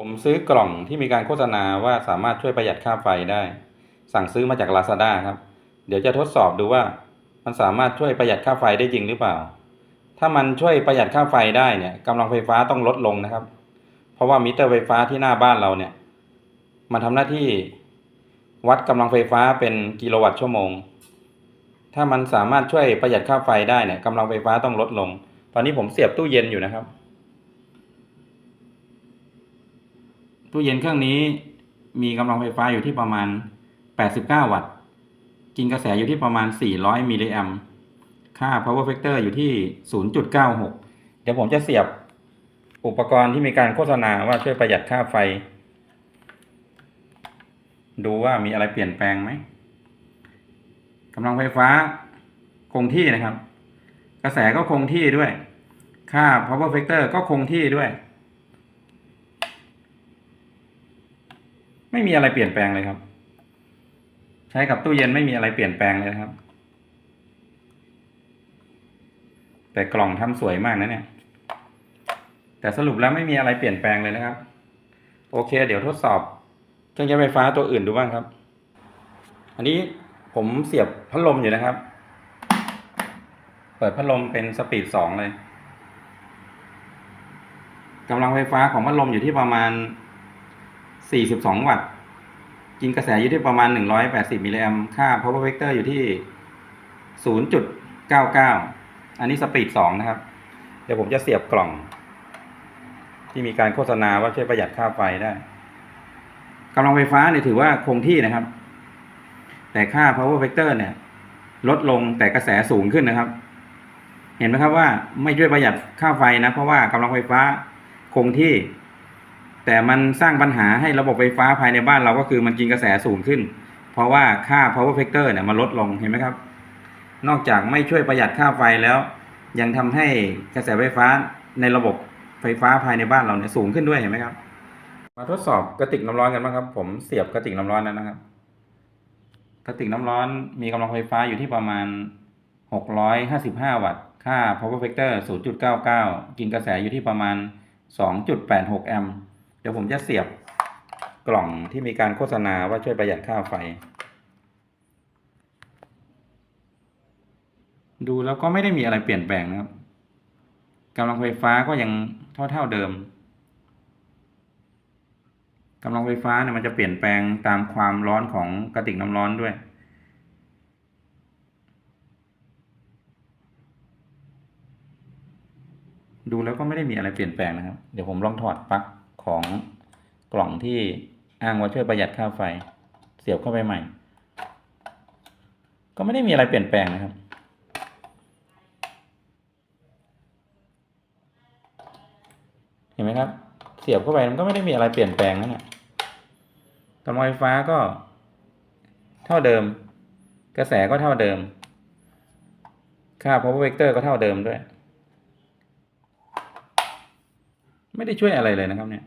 ผมซื้อกล่องที่มีการโฆษณาว่าสามารถช่วยประหยัดค่าไฟได้ สั่งซื้อมาจาก Lazada ครับ เดี๋ยวจะทดสอบดูว่ามันสามารถช่วยประหยัดค่าไฟได้จริงหรือเปล่า ถ้ามันช่วยประหยัดค่าไฟได้เนี่ยกำลังไฟฟ้าต้องลดลงนะครับ เพราะว่ามิเตอร์ไฟฟ้าที่หน้าบ้านเราเนี่ย มันทำหน้าที่วัดกำลังไฟฟ้าเป็นกิโลวัตต์ชั่วโมง ถ้ามันสามารถช่วยประหยัดค่าไฟได้เนี่ยกำลังไฟฟ้าต้องลดลง ตอนนี้ผมเสียบตู้เย็นอยู่นะครับ ตู้เย็นเครื่องนี้มีกำลังไฟฟ้าอยู่ที่ประมาณ 89 วัตต์ กินกระแสอยู่ที่ประมาณ 400 มิลลิแอมป์ค่า power factor อยู่ที่ 0.96 เดี๋ยวผมจะเสียบอุปกรณ์ที่มีการโฆษณาว่าช่วยประหยัดค่าไฟ ดูว่ามีอะไรเปลี่ยนแปลงไหมกำลังไฟฟ้าคงที่นะครับ กระแสก็คงที่ด้วย ค่า power factor ก็คงที่ด้วย ไม่มีอะไรเปลี่ยนแปลงเลยครับ ใช้กับตู้เย็นไม่มีอะไรเปลี่ยนแปลงเลยครับ แต่กล่องทำสวยมากนะเนี่ย แต่สรุปแล้วไม่มีอะไรเปลี่ยนแปลงเลยนะครับ โอเค เดี๋ยวทดสอบเครื่องใช้ไฟฟ้าตัวอื่นดูบ้างครับ อันนี้ผมเสียบพัดลมอยู่นะครับ เปิดพัดลมเป็นสปีดสองเลยกำลังไฟฟ้าของพัดลมอยู่ที่ประมาณ 42 วัตต์ กินกระแสอยู่ที่ประมาณ 180 มิลลิแอมค่า power vector อยู่ที่ 0.99 อันนี้สปีด 2 นะครับ เดี๋ยวผมจะเสียบกล่อง ที่มีการโฆษณาว่าช่วยประหยัดค่าไฟได้กำลังไฟฟ้าเนี่ยถือว่าคงที่นะครับ แต่ค่า power vector เนี่ย ลดลงแต่กระแสสูงขึ้นนะครับ เห็นไหมครับว่าไม่ช่วยประหยัดค่าไฟนะ เพราะว่ากำลังไฟฟ้าคงที่ แต่มันสร้างปัญหาให้ระบบไฟฟ้าภายในบ้านเราก็คือมันกินกระแสสูงขึ้น เพราะว่าค่า power factor เนี่ยมันลดลงเห็นไหมครับ นอกจากไม่ช่วยประหยัดค่าไฟแล้ว ยังทำให้กระแสไฟฟ้าในระบบไฟฟ้าภายในบ้านเราเนี่ยสูงขึ้นด้วยเห็นไหมครับ มาทดสอบกระติกน้ำร้อนกันบ้างครับ ผมเสียบกระติกน้ำร้อนแล้วนะครับกระติกน้ำร้อนมีกำลังไฟฟ้าอยู่ที่ประมาณ 655 วัตต์ ค่า power factor 0.99 กินกระแสอยู่ที่ประมาณ 2.86 แอมป์ ดี๋ยวผมจะเสียบกล่องที่มีการโฆษณาว่าช่วยประหยัดค่าไฟ ดูแล้วก็ไม่ได้มีอะไรเปลี่ยนแปลงนะครับกำลังไฟฟ้าก็ยังเท่าเท่าเดิมกำลังไฟฟ้าเนี่ยมันจะเปลี่ยนแปลงตามความร้อนของกระติกน้ำร้อนด้วย ดูแล้วก็ไม่ได้มีอะไรเปลี่ยนแปลงนะครับ เดี๋ยวผมลองถอดปลั๊ก ของกล่องที่อ้างว่าช่วยประหยัดค่าไฟ เสียบเข้าไปใหม่ ก็ไม่ได้มีอะไรเปลี่ยนแปลงนะครับ เห็นไหมครับ เสียบเข้าไปมันก็ไม่ได้มีอะไรเปลี่ยนแปลงนั่นแหละกำลังไฟฟ้าก็ เท่าเดิม กระแสก็เท่าเดิม ค่า power vector ก็เท่าเดิมด้วย ไม่ได้ช่วยอะไรเลยนะครับเนี่ย